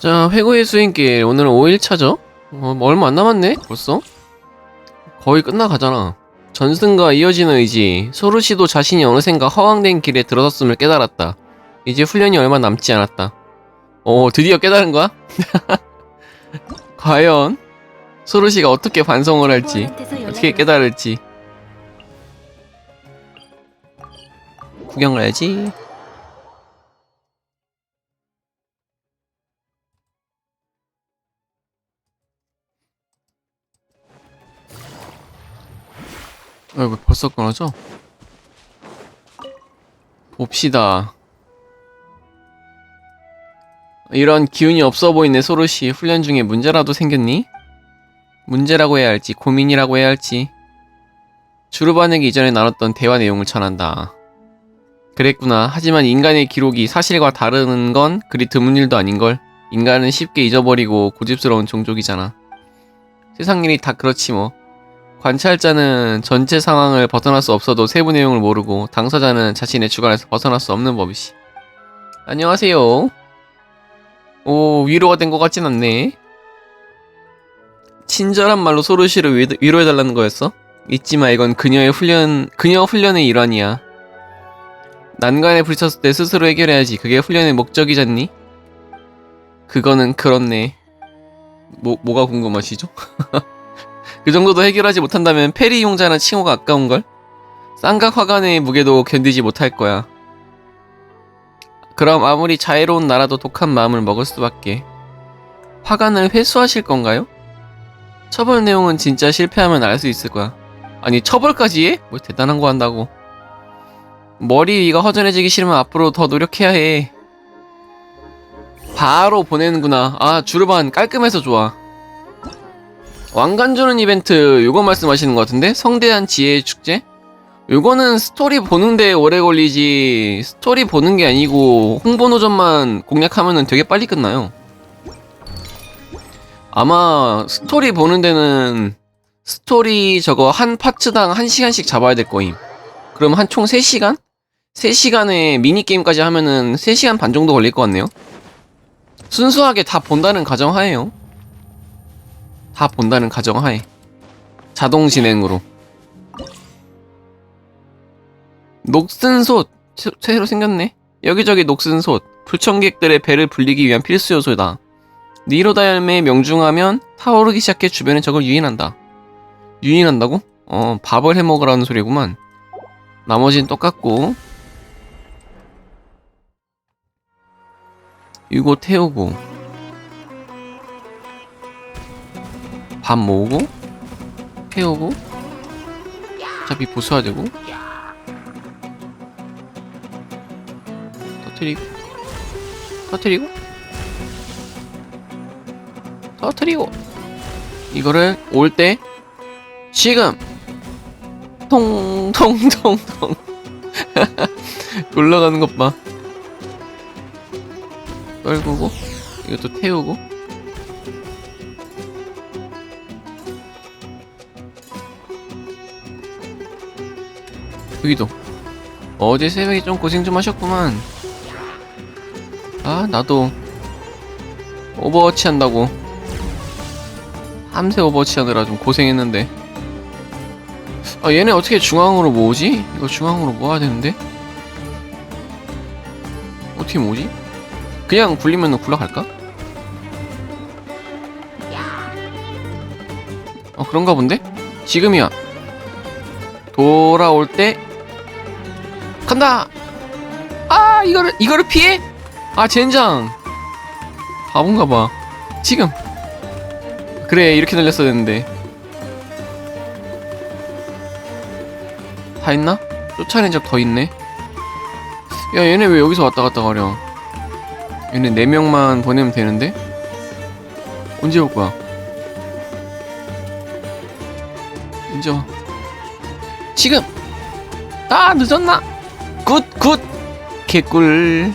자, 회고의 수행길. 오늘은 5일차죠? 어, 뭐 얼마 안 남았네? 벌써? 거의 끝나가잖아. 전승과 이어지는 의지. 소르시도 자신이 어느샌가 허황된 길에 들어섰음을 깨달았다. 이제 훈련이 얼마 남지 않았다. 오, 드디어 깨달은 거야? 과연 소르시가 어떻게 반성을 할지, 어떻게 깨달을지. 구경 가야지. 아이고 벌써 끊어져? 봅시다. 이런 기운이 없어 보이네 소르시 훈련 중에 문제라도 생겼니? 문제라고 해야 할지 고민이라고 해야 할지 주르반에게 이전에 나눴던 대화 내용을 전한다. 그랬구나. 하지만 인간의 기록이 사실과 다르는 건 그리 드문 일도 아닌걸. 인간은 쉽게 잊어버리고 고집스러운 종족이잖아. 세상 일이 다 그렇지 뭐. 관찰자는 전체 상황을 벗어날 수 없어도 세부 내용을 모르고 당사자는 자신의 주관에서 벗어날 수 없는 법이지. 안녕하세요. 오, 위로가 된 것 같진 않네. 친절한 말로 소르시를 위- 위로해달라는 거였어? 잊지 마, 이건 그녀의 훈련, 그녀 훈련의 일환이야. 난간에 부딪혔을 때 스스로 해결해야지. 그게 훈련의 목적이잖니? 그거는 그렇네. 뭐, 뭐가 궁금하시죠? 그 정도도 해결하지 못한다면 페리 용자는 칭호가 아까운걸? 쌍각 화관의 무게도 견디지 못할 거야. 그럼 아무리 자애로운 나라도 독한 마음을 먹을 수밖에. 화관을 회수하실 건가요? 처벌 내용은 진짜 실패하면 알 수 있을 거야. 아니 처벌까지 해? 뭐 대단한 거 한다고. 머리 위가 허전해지기 싫으면 앞으로 더 노력해야 해. 바로 보내는구나. 아 주르반 깔끔해서 좋아. 왕관 주는 이벤트 요거 말씀하시는 것 같은데 성대한 지혜의 축제? 요거는 스토리 보는데 오래 걸리지 스토리 보는 게 아니고 홍보 노점만 공략하면은 되게 빨리 끝나요. 아마 스토리 보는 데는 스토리 저거 한 파츠당 1시간씩 잡아야 될 거임. 그럼 한 총 3시간? 3시간에 미니게임까지 하면은 3시간 반 정도 걸릴 것 같네요. 순수하게 다 본다는 가정하에요. 다 본다는 가정하에. 자동 진행으로. 녹슨 솥 새- 새로 생겼네. 여기저기 녹슨 솥 불청객들의 배를 불리기 위한 필수 요소다. 니로다열매 명중하면 타오르기 시작해 주변의 적을 유인한다. 유인한다고? 어 밥을 해 먹으라는 소리구만. 나머진 똑같고 이거 태우고 밥 모으고 태우고 어차피 보수해야 되고 터트리고 터트리고 터트리고. 이거를 올 때 지금 통통통통. 올라가는 것 봐. 떨구고 이것도 태우고 여기도 어제 새벽에 좀 고생 좀 하셨구만 아 나도 오버워치 한다고 함새 오버워치 하느라 좀 고생했는데 아 얘네 어떻게 중앙으로 모으지? 이거 중앙으로 모아야 되는데 어떻게 모으지? 그냥 굴리면 굴러갈까? 어 그런가 본데? 지금이야 돌아올 때 간다. 아 이거를 이거를 피해? 아 젠장. 바본가봐. 지금. 그래 이렇게 날렸어야 됐는데. 다 있나? 쫓아낸 적 더 있네. 야 얘네 왜 여기서 왔다 갔다 가려? 얘네 4명만 보내면 되는데? 언제 올 거야? 언제 와 지금! 아 늦었나 굿 굿. 개꿀.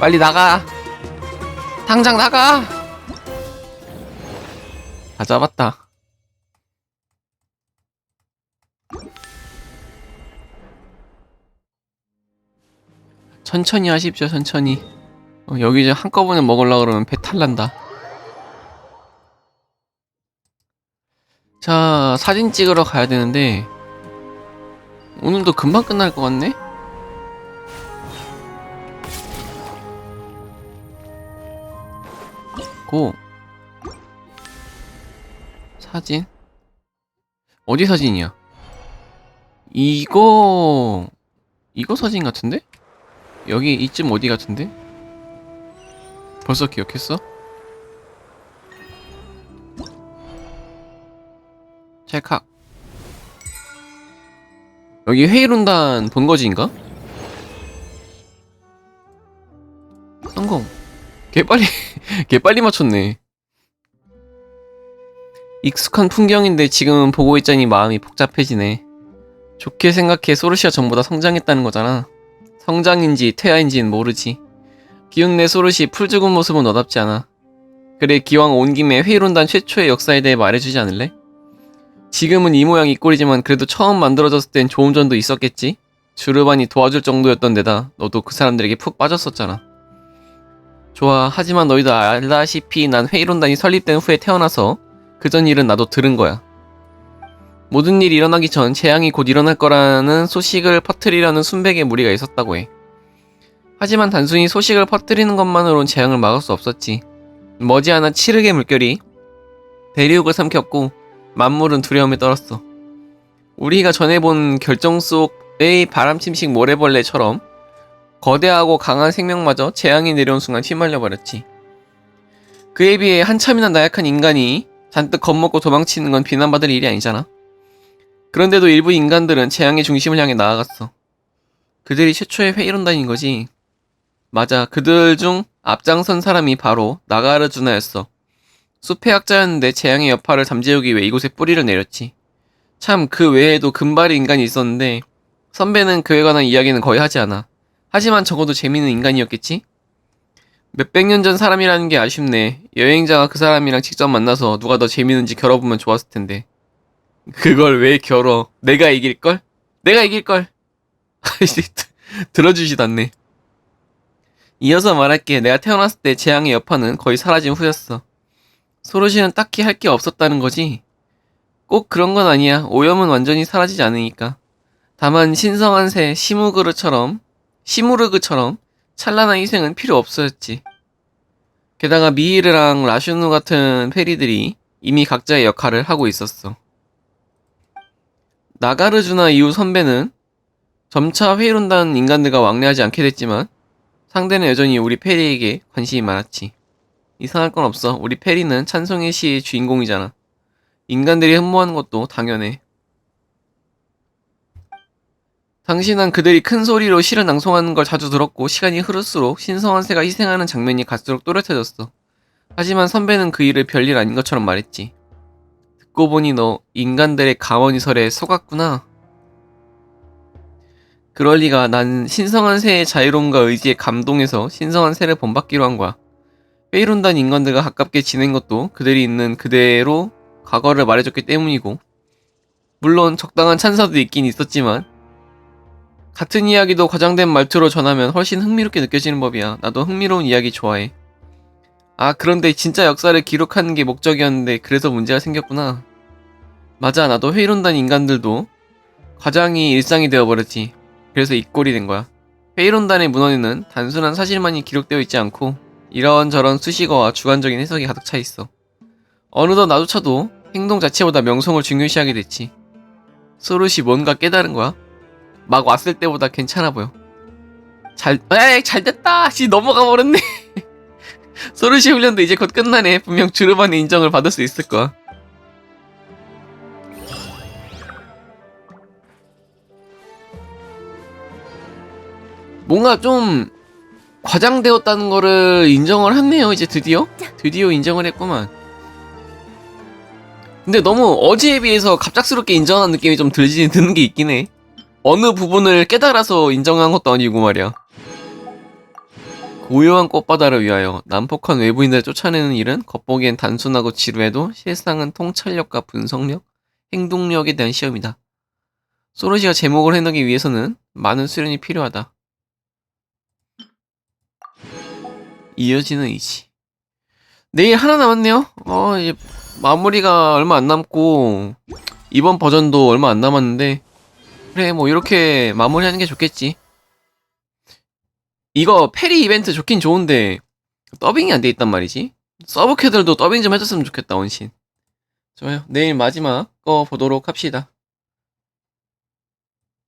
빨리 나가. 당장 나가. 다 잡았다. 천천히 하십시오 천천히. 어, 여기 이제 한꺼번에 먹으려고 그러면 배탈 난다. 자, 사진 찍으러 가야 되는데, 오늘도 금방 끝날 것 같네? 고. 사진? 어디 사진이야? 이거, 이거 사진 같은데? 여기 이쯤 어디 같은데? 벌써 기억했어? 찰칵 여기 회의론단 본거지인가? 성공 개빨리 개빨리 맞췄네. 익숙한 풍경인데 지금은 보고 있자니 마음이 복잡해지네. 좋게 생각해 소르시아 전보다 성장했다는 거잖아. 성장인지 퇴화인지는 모르지. 기운내 소르시 풀 죽은 모습은 너답지 않아. 그래 기왕 온 김에 회의론단 최초의 역사에 대해 말해주지 않을래? 지금은 이 모양 이 꼴이지만 그래도 처음 만들어졌을 땐 좋은 점도 있었겠지? 주르반이 도와줄 정도였던 데다 너도 그 사람들에게 푹 빠졌었잖아. 좋아. 하지만 너희도 알다시피 난 회의론단이 설립된 후에 태어나서 그전 일은 나도 들은 거야. 모든 일이 일어나기 전 재앙이 곧 일어날 거라는 소식을 퍼뜨리려는 순백의 무리가 있었다고 해. 하지만 단순히 소식을 퍼뜨리는 것만으론 재앙을 막을 수 없었지. 머지않아 칠흑의 물결이 대리욱을 삼켰고 만물은 두려움에 떨었어. 우리가 전에 본 결정 속의 바람침식 모래벌레처럼 거대하고 강한 생명마저 재앙이 내려온 순간 휘말려 버렸지. 그에 비해 한참이나 나약한 인간이 잔뜩 겁먹고 도망치는 건 비난받을 일이 아니잖아. 그런데도 일부 인간들은 재앙의 중심을 향해 나아갔어. 그들이 최초의 회의론단인 거지. 맞아, 그들 중 앞장선 사람이 바로 나가르주나였어. 숲의 학자였는데 재앙의 여파를 잠재우기 위해 이곳에 뿌리를 내렸지. 참 그 외에도 금발이 인간이 있었는데 선배는 그에 관한 이야기는 거의 하지 않아. 하지만 적어도 재미있는 인간이었겠지? 몇백 년 전 사람이라는 게 아쉽네. 여행자가 그 사람이랑 직접 만나서 누가 더 재밌는지 겨뤄보면 좋았을 텐데. 그걸 왜 겨뤄? 내가 이길걸? 내가 이길걸! 들어주지도 않네. 이어서 말할게. 내가 태어났을 때 재앙의 여파는 거의 사라진 후였어. 소로시는 딱히 할 게 없었다는 거지. 꼭 그런 건 아니야. 오염은 완전히 사라지지 않으니까. 다만 신성한 새 시무그르처럼 시무르그처럼 찬란한 희생은 필요 없었지. 게다가 미히르랑 라슈누 같은 페리들이 이미 각자의 역할을 하고 있었어. 나가르주나 이후 선배는 점차 회의론단 인간들과 왕래하지 않게 됐지만 상대는 여전히 우리 페리에게 관심이 많았지. 이상할 건 없어. 우리 페리는 찬송의 시의 주인공이잖아. 인간들이 흠모하는 것도 당연해. 당신은 그들이 큰 소리로 시를 낭송하는 걸 자주 들었고 시간이 흐를수록 신성한 새가 희생하는 장면이 갈수록 또렷해졌어. 하지만 선배는 그 일을 별일 아닌 것처럼 말했지. 듣고 보니 너 인간들의 가원이설에 속았구나. 그럴 리가 난 신성한 새의 자유로움과 의지에 감동해서 신성한 새를 본받기로 한 거야. 페이론단 인간들과 가깝게 지낸 것도 그들이 있는 그대로 과거를 말해줬기 때문이고 물론 적당한 찬사도 있긴 있었지만 같은 이야기도 과장된 말투로 전하면 훨씬 흥미롭게 느껴지는 법이야. 나도 흥미로운 이야기 좋아해. 아, 그런데 진짜 역사를 기록하는 게 목적이었는데 그래서 문제가 생겼구나. 맞아, 나도 회의론단 인간들도 과장이 일상이 되어버렸지. 그래서 이 꼴이 된 거야. 회의론단의 문헌에는 단순한 사실만이 기록되어 있지 않고 이런저런 수식어와 주관적인 해석이 가득 차 있어. 어느덧 나조차도 행동 자체보다 명성을 중요시하게 됐지. 소르시 뭔가 깨달은 거야? 막 왔을 때보다 괜찮아 보여. 잘, 에이, 잘 됐다! 씨, 넘어가 버렸네. 소르시 훈련도 이제 곧 끝나네. 분명 주르반의 인정을 받을 수 있을 거야. 뭔가 좀 과장되었다는 거를 인정을 했네요. 이제 드디어 드디어 인정을 했구만. 근데 너무 어제에 비해서 갑작스럽게 인정한 느낌이 좀 들지 드는 게 있긴 해. 어느 부분을 깨달아서 인정한 것도 아니고 말이야. 고요한 꽃바다를 위하여 난폭한 외부인들을 쫓아내는 일은 겉보기엔 단순하고 지루해도 실상은 통찰력과 분석력, 행동력에 대한 시험이다. 소로시가 제목을 해놓기 위해서는 많은 수련이 필요하다. 이어지는 의지. 내일 하나 남았네요. 어, 이제 마무리가 얼마 안 남고 이번 버전도 얼마 안 남았는데 그래 뭐 이렇게 마무리하는 게 좋겠지. 이거 페리 이벤트 좋긴 좋은데 더빙이 안 돼 있단 말이지. 서브캐들도 더빙 좀 해줬으면 좋겠다 원신. 좋아요. 내일 마지막 거 보도록 합시다.